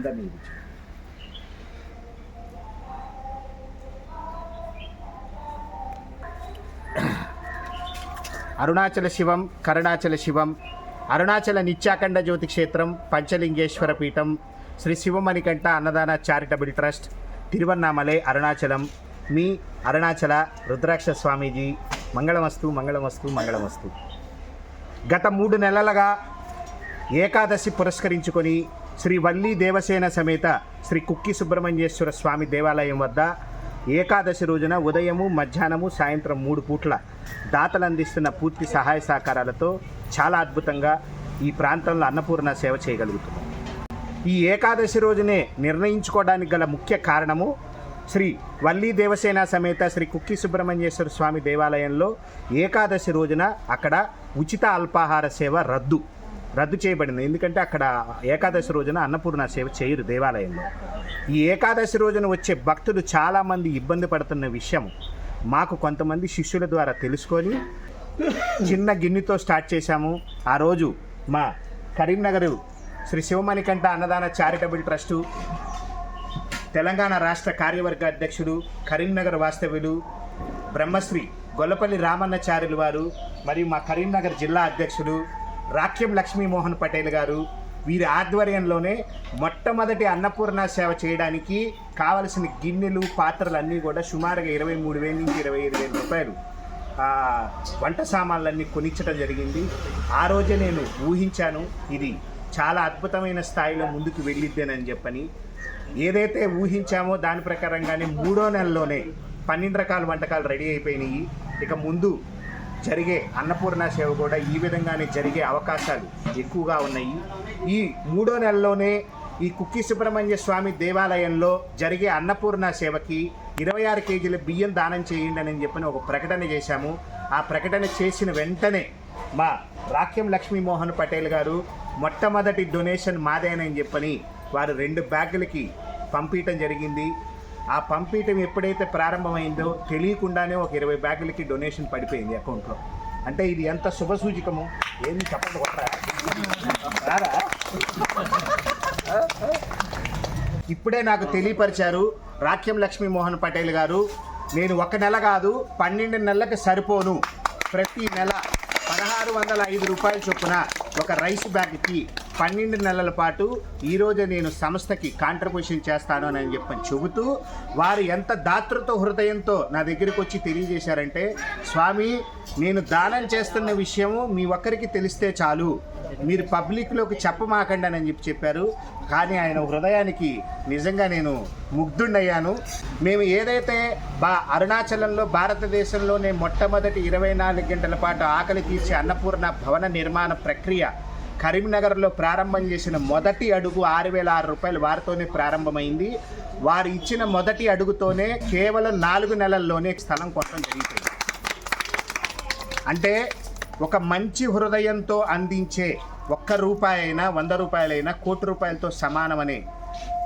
అందరినీ అరుణాచల శివం కరుణాచల శివం అరుణాచల నిత్యాఖండ జ్యోతి క్షేత్రం పంచలింగేశ్వర పీఠం శ్రీ శివమణికంఠ అన్నదాన చారిటబుల్ ట్రస్ట్ తిరువన్నామలై అరుణాచలం మీ అరుణాచల రుద్రాక్ష స్వామీజీ. మంగళమస్తు మంగళమస్తు మంగళమస్తు. గత మూడు నెలలుగా ఏకాదశి పురస్కరించుకొని శ్రీ వల్లి దేవసేన సమేత శ్రీ కుక్కి సుబ్రహ్మణ్యేశ్వర స్వామి దేవాలయం వద్ద ఏకాదశి రోజున ఉదయము మధ్యాహ్నము సాయంత్రం మూడు పూట్ల దాతలు అందిస్తున్న పూర్తి సహాయ సహకారాలతో చాలా అద్భుతంగా ఈ ప్రాంతంలో అన్నపూర్ణ సేవ చేయగలుగుతున్నాం. ఈ ఏకాదశి రోజునే నిర్ణయించుకోవడానికి గల ముఖ్య కారణము శ్రీ వల్లీ దేవసేన సమేత శ్రీ కుక్కి సుబ్రహ్మణ్యేశ్వర స్వామి దేవాలయంలో ఏకాదశి రోజున అక్కడ ఉచిత అల్పాహార సేవ రద్దు. రద్దు చేయబడింది. ఎందుకంటే అక్కడ ఏకాదశి రోజున అన్నపూర్ణ సేవ చేయరు దేవాలయంలో. ఈ ఏకాదశి రోజున వచ్చే భక్తులు చాలామంది ఇబ్బంది పడుతున్న విషయం మాకు కొంతమంది శిష్యుల ద్వారా తెలుసుకొని చిన్న గిన్నెతో స్టార్ట్ చేశాము. ఆ రోజు మా కరీంనగర్ శ్రీ శివమణికంఠ అన్నదాన చారిటబుల్ ట్రస్టు తెలంగాణ రాష్ట్ర కార్యవర్గ అధ్యక్షుడు కరీంనగర్ వాస్తవ్యులు బ్రహ్మశ్రీ గొల్లపల్లి రామన్నచార్యులు వారు మరియు మా కరీంనగర్ జిల్లా అధ్యక్షుడు రాఖ్యం లక్ష్మీమోహన్ పటేల్ గారు వీరి ఆధ్వర్యంలోనే మొట్టమొదటి అన్నపూర్ణ సేవ చేయడానికి కావలసిన గిన్నెలు పాత్రలు అన్నీ కూడా సుమారుగా ఇరవై మూడు వేల నుంచి ఇరవై ఐదు వేల రూపాయలు వంట సామాన్లన్నీ కొనిచ్చడం జరిగింది. ఆ రోజే నేను ఊహించాను ఇది చాలా అద్భుతమైన స్థాయిలో ముందుకు వెళ్ళిద్దేనని చెప్పని. ఏదైతే ఊహించామో దాని ప్రకారంగానే మూడో నెలలోనే పన్నెండు రకాల వంటకాలు రెడీ అయిపోయినాయి. ఇక ముందు జరిగే అన్నపూర్ణ సేవ కూడా ఈ విధంగానే జరిగే అవకాశాలు ఎక్కువగా ఉన్నాయి. ఈ మూడో నెలలోనే ఈ కుక్కి సుబ్రహ్మణ్య స్వామి దేవాలయంలో జరిగే అన్నపూర్ణ సేవకి ఇరవై ఆరు కేజీల బియ్యం దానం చేయండి అని చెప్పని ఒక ప్రకటన చేశాము. ఆ ప్రకటన చేసిన వెంటనే మా రాక్యం లక్ష్మీమోహన్ పటేల్ గారు మొట్టమొదటి డొనేషన్ మాదేనని చెప్పని వారు రెండు బ్యాగులకి పంపించడం జరిగింది. ఆ పంపించడం ఎప్పుడైతే ప్రారంభమైందో తెలియకుండానే ఒక ఇరవై బ్యాగులకి డొనేషన్ పడిపోయింది అకౌంట్లో. అంటే ఇది ఎంత శుభ సూచికము? ఏంది చెప్పండి రారా? ఇప్పుడే నాకు తెలియపరిచారు రాఖ్యం లక్ష్మీ మోహన్ పటేల్ గారు. నేను ఒక నెల కాదు పన్నెండు నెలలకు సరిపోను. ప్రతి నెల పదహారు వందల ఐదు రూపాయల చొప్పున ఒక రైస్ బ్యాగ్కి పన్నెండు నెలల పాటు ఈరోజు నేను సంస్థకి కాంట్రిబ్యూషన్ చేస్తాను అని చెప్పని చెబుతూ వారు ఎంత దాతృత్వ హృదయంతో నా దగ్గరికి వచ్చి తెలియజేశారంటే స్వామి నేను దానం చేస్తున్న విషయము మీ ఒక్కరికి తెలిస్తే చాలు. మీరు పబ్లిక్లోకి చెప్పమాకండి అని చెప్పి చెప్పారు. కానీ ఆయన హృదయానికి నిజంగా నేను ముగ్ధుండయ్యాను. మేము ఏదైతే బా అరుణాచలంలో భారతదేశంలోనే మొట్టమొదటి ఇరవై నాలుగు గంటల పాటు ఆకలి తీర్చే అన్నపూర్ణ భవన నిర్మాణ ప్రక్రియ కరీంనగర్లో ప్రారంభం చేసిన మొదటి అడుగు ఆరు వేల ఆరు రూపాయలు వారితోనే ప్రారంభమైంది. వారు ఇచ్చిన మొదటి అడుగుతోనే కేవలం నాలుగు నెలల్లోనే స్థలం కొనడం జరిగింది. అంటే ఒక మంచి హృదయంతో అందించే ఒక్క రూపాయి అయినా వంద రూపాయలైనా కోటి రూపాయలతో సమానమనే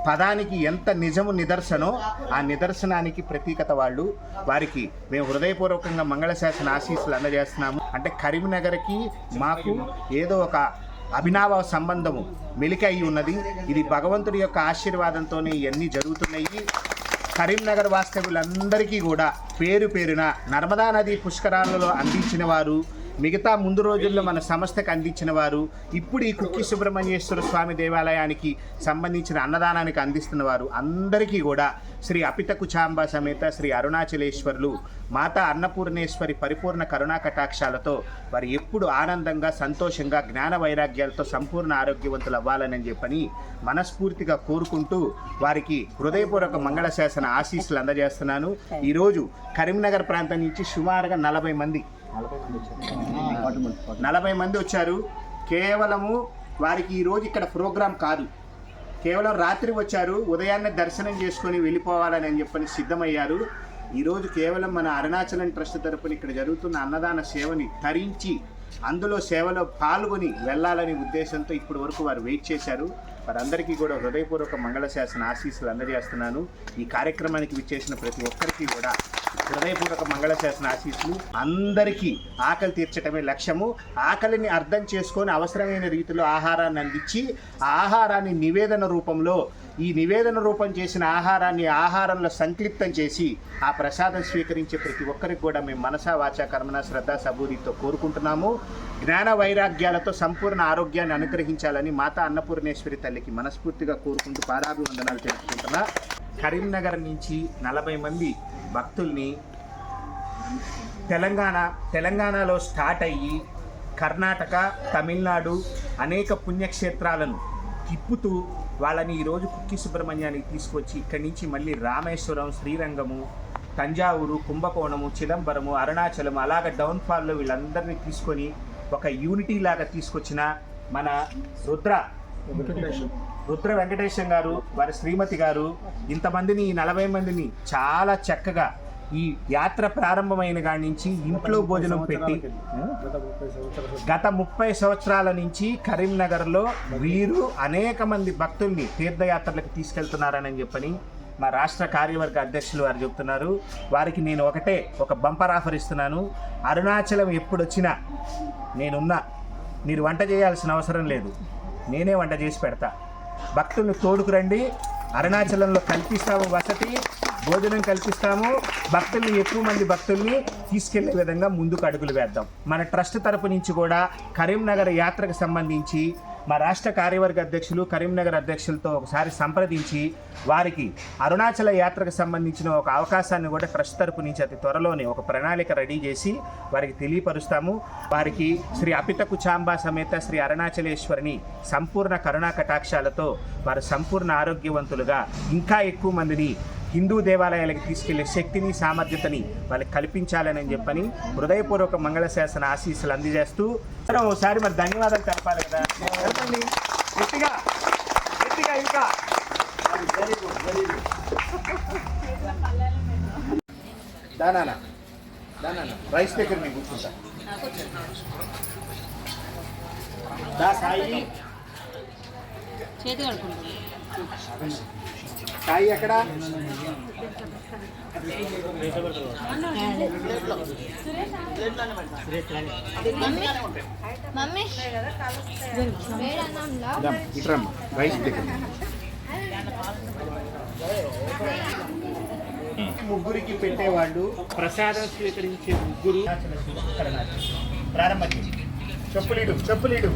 పదానికి ఎంత నిజము నిదర్శనో ఆ నిదర్శనానికి ప్రతీకత వాళ్ళు. వారికి మేము హృదయపూర్వకంగా మంగళశాసన ఆశీస్సులు అందజేస్తున్నాము. అంటే కరీంనగర్కి మాకు ఏదో ఒక అభినవ సంబంధము మెలికై ఉన్నది. ఇది భగవంతుడి యొక్క ఆశీర్వాదంతోనే ఇవన్నీ జరుగుతున్నాయి. కరీంనగర్ వాస్తవ్యులందరికీ కూడా పేరు పేరున నర్మదా నది పుష్కరాలలో అందించిన వారు మిగతా ముందు రోజుల్లో మన సంస్థకు అందించిన వారు ఇప్పుడు ఈ కుక్కి సుబ్రహ్మణ్యేశ్వర స్వామి దేవాలయానికి సంబంధించిన అన్నదానానికి అందిస్తున్న వారు అందరికీ కూడా శ్రీ అపితకు చాంబ సమేత శ్రీ అరుణాచలేశ్వరులు మాతా అన్నపూర్ణేశ్వరి పరిపూర్ణ కరుణా కటాక్షాలతో వారు ఎప్పుడు ఆనందంగా సంతోషంగా జ్ఞాన వైరాగ్యాలతో సంపూర్ణ ఆరోగ్యవంతులు అవ్వాలని చెప్పని మనస్ఫూర్తిగా కోరుకుంటూ వారికి హృదయపూర్వక మంగళశాసన ఆశీస్సులు అందజేస్తున్నాను. ఈరోజు కరీంనగర్ ప్రాంతం నుంచి సుమారుగా నలభై మంది నలభై మంది వచ్చారు. కేవలము వారికి ఈరోజు ఇక్కడ ప్రోగ్రాం కాదు. కేవలం రాత్రి వచ్చారు ఉదయాన్నే దర్శనం చేసుకొని వెళ్ళిపోవాలని అని చెప్పని సిద్ధమయ్యారు. ఈరోజు కేవలం మన అరుణాచలం ట్రస్ట్ తరపున ఇక్కడ జరుగుతున్న అన్నదాన సేవని తరించి అందులో సేవలో పాల్గొని వెళ్ళాలనే ఉద్దేశంతో ఇప్పటి వరకు వారు వెయిట్ చేశారు. వారందరికీ కూడా హృదయపూర్వక మంగళశాసన ఆశీస్సులు అందజేస్తున్నాను. ఈ కార్యక్రమానికి విచ్చేసిన ప్రతి ఒక్కరికి కూడా హృదయపూర్వక మంగళశాసన ఆశీస్సులు. అందరికీ ఆకలి తీర్చడమే లక్ష్యము. ఆకలిని అర్థం చేసుకొని అవసరమైన రీతిలో ఆహారాన్ని అందించి ఆ ఆహారాన్ని నివేదన రూపంలో ఈ నివేదన రూపం చేసిన ఆహారాన్ని ఆహారంలో సంక్లిప్తం చేసి ఆ ప్రసాదం స్వీకరించే ప్రతి ఒక్కరికి కూడా మేము మనసా వాచ కర్మన శ్రద్ధ సబూరితో కోరుకుంటున్నాము. జ్ఞాన వైరాగ్యాలతో సంపూర్ణ ఆరోగ్యాన్ని అనుగ్రహించాలని మాతా అన్నపూర్ణేశ్వరి తల్లికి మనస్ఫూర్తిగా కోరుకుంటూ పాదాభివందనాలు తెలుపుకుంటున్నా. కరీంనగర్ నుంచి నలభై మంది భక్తుల్ని తెలంగాణ తెలంగాణలో స్టార్ట్ అయ్యి కర్ణాటక తమిళనాడు అనేక పుణ్యక్షేత్రాలను తిప్పుతూ వాళ్ళని ఈరోజు కుక్కి సుబ్రహ్మణ్యానికి తీసుకొచ్చి ఇక్కడి నుంచి మళ్ళీ రామేశ్వరం శ్రీరంగము తంజావూరు కుంభకోణము చిదంబరము అరుణాచలము అలాగ డౌన్ఫాల్లో వీళ్ళందరినీ తీసుకొని ఒక యూనిటీ లాగా తీసుకొచ్చిన మన రుద్ర రుద్ర వెంకటేశం గారు వారి శ్రీమతి గారు ఇంతమందిని ఈ నలభై మందిని చాలా చక్కగా ఈ యాత్ర ప్రారంభమైన కాడి నుంచి ఇంట్లో భోజనం పెట్టి గత ముప్పై సంవత్సరాల నుంచి కరీంనగర్లో వీరు అనేక మంది భక్తుల్ని తీర్థయాత్రలకు తీసుకెళ్తున్నారని చెప్పని మా రాష్ట్ర కార్యవర్గ అధ్యక్షులు వారు చెప్తున్నారు. వారికి నేను ఒకటే ఒక బంపర్ ఆఫర్ ఇస్తున్నాను. అరుణాచలం ఎప్పుడు వచ్చినా నేనున్నా. మీరు వంట చేయాల్సిన అవసరం లేదు. నేనే వంట చేసి పెడతా. భక్తుల్ని తోడుకురండి అరుణాచలంలో కల్పిస్తాము వసతి. భోజనం కల్పిస్తాము. భక్తుల్ని ఎక్కువ మంది భక్తుల్ని తీసుకెళ్ళే విధంగా ముందుకు అడుగులు వేద్దాం. మన ట్రస్ట్ తరపు నుంచి కూడా కరీంనగర్ యాత్రకు సంబంధించి మా రాష్ట్ర కార్యవర్గ అధ్యక్షులు కరీంనగర్ అధ్యక్షులతో ఒకసారి సంప్రదించి వారికి అరుణాచల యాత్రకు సంబంధించిన ఒక అవకాశాన్ని కూడా ట్రస్ట్ తరపు నుంచి అతి త్వరలోనే ఒక ప్రణాళిక రెడీ చేసి వారికి తెలియపరుస్తాము. వారికి శ్రీ అపిత కుచాంబా సమేత శ్రీ అరుణాచలేశ్వరిని సంపూర్ణ కరుణా కటాక్షాలతో వారు సంపూర్ణ ఆరోగ్యవంతులుగా ఇంకా ఎక్కువ మందిని హిందూ దేవాలయాలకు తీసుకెళ్ళే శక్తిని సామర్థ్యతని వాళ్ళకి కల్పించాలని చెప్పని హృదయపూర్వక మంగళ శాసన ఆశీస్సులు అందజేస్తూ ఒకసారి మరి ధన్యవాదాలు తెలపాలి కదా. తెలపండి గట్టిగా గట్టిగా ఇంకా. దానా దానా రైస్ దగ్గర నేను కూర్చుంటా దా సాయి. చేతి సాయి ఎక్కడ? ఇట్రమ్మ రైస్ దగ్గర. ముగ్గురికి పెట్టేవాళ్ళు. ప్రసాదం స్వీకరించే ముగ్గురు. ప్రారంభం. చెప్పులీడు చెప్పులీడు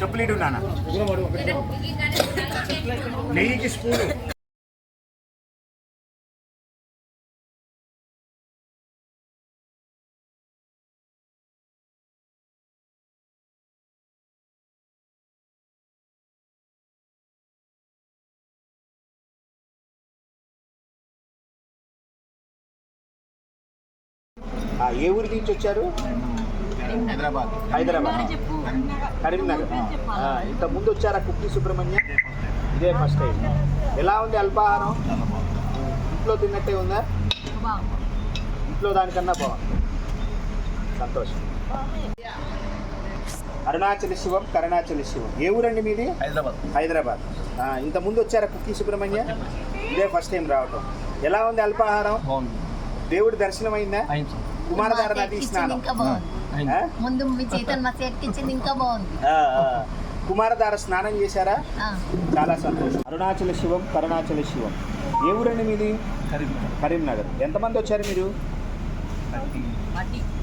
చెప్పులీడు నాన్న. నెయ్యికి స్పూను. ఆ, ఏ ఊరి నుంచి వచ్చారు? హైదరాబాద్. హైదరాబాద్. కరీంనగర్. ఆ, ఇంత ముందు వచ్చారా కుక్కి సుబ్రహ్మణ్య? ఇదే ఫస్ట్ టైం ఎలా ఉంది అల్పాహారం? ఇంట్లో తిన్నట్టే ఉందా? ఇంట్లో దానికన్నా బాగుంది. సంతోషం. అరుణాచల శివం కరుణాచల శివం. ఏ ఊరండి మీది? హైదరాబాద్. హైదరాబాద్. ఆ, ఇంత ముందు వచ్చారా కుక్కి సుబ్రహ్మణ్య? ఇదే ఫస్ట్ టైం రావటం. ఎలా ఉంది అల్పాహారం? దేవుడి దర్శనం అయిందా? అయింది కుమారధార నది స్నానం? ముందు మీ చేతన్ మా చేతికి ఇచ్చింది ఇంకా బాగుంది. కుమారధార స్నానం చేశారా? ఆ, చాలా సంతోషం. అరుణాచల శివం కరుణాచల శివం. ఏ ఊరండి మీది? కరీంనగర్. కరీంనగర్. ఎంతమంది వచ్చారు మీరు?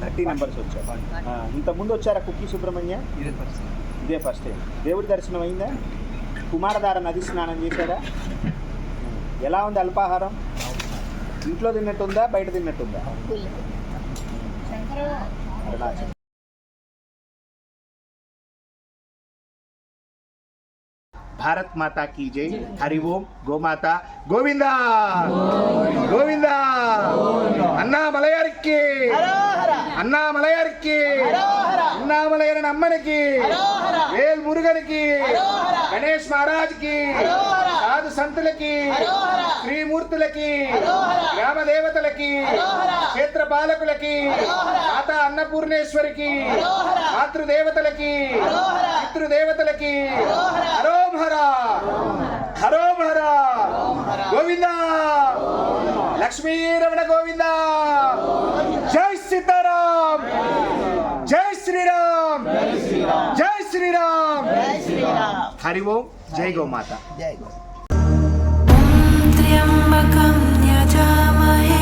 థర్టీ. మెంబర్స్ వచ్చారు. ఆ, ఇంతకుముందు వచ్చారా కుక్కి సుబ్రహ్మణ్య? ఇదే ఫస్ట్. టైం. దేవుడి దర్శనం అయిందా? కుమారధార నది స్నానం చేశారా? ఎలా ఉంది అల్పాహారం? ఇంట్లో తిన్నట్టుందా? బయట తిన్నట్టుందా? భారత్ మాతా కీ జై హరి ఓం గోమాత గోవిందా గోవిందా అన్నా మలయారికి అన్నా మలయారికి అన్నామలయారికి అన్నామలయన అమ్మనికి వేల్ మురుగనికి గణేష్ మహారాజ్కి సాధు సంతులకి శ్రీమూర్తులకి గ్రామ దేవతలకి క్షేత్ర పాలకులకి అన్నపూర్ణేశ్వరికి మాతృదేవతలకి పితృదేవతలకి హరోం హర హరోం హర గోవింద లక్ష్మీ రమణ గోవింద జై సీతారాం జై శ్రీరామ్ జై శ్రీరామ్ హరి ఓం జై గోమాత జై గో त्र्यम्बकं यजामहे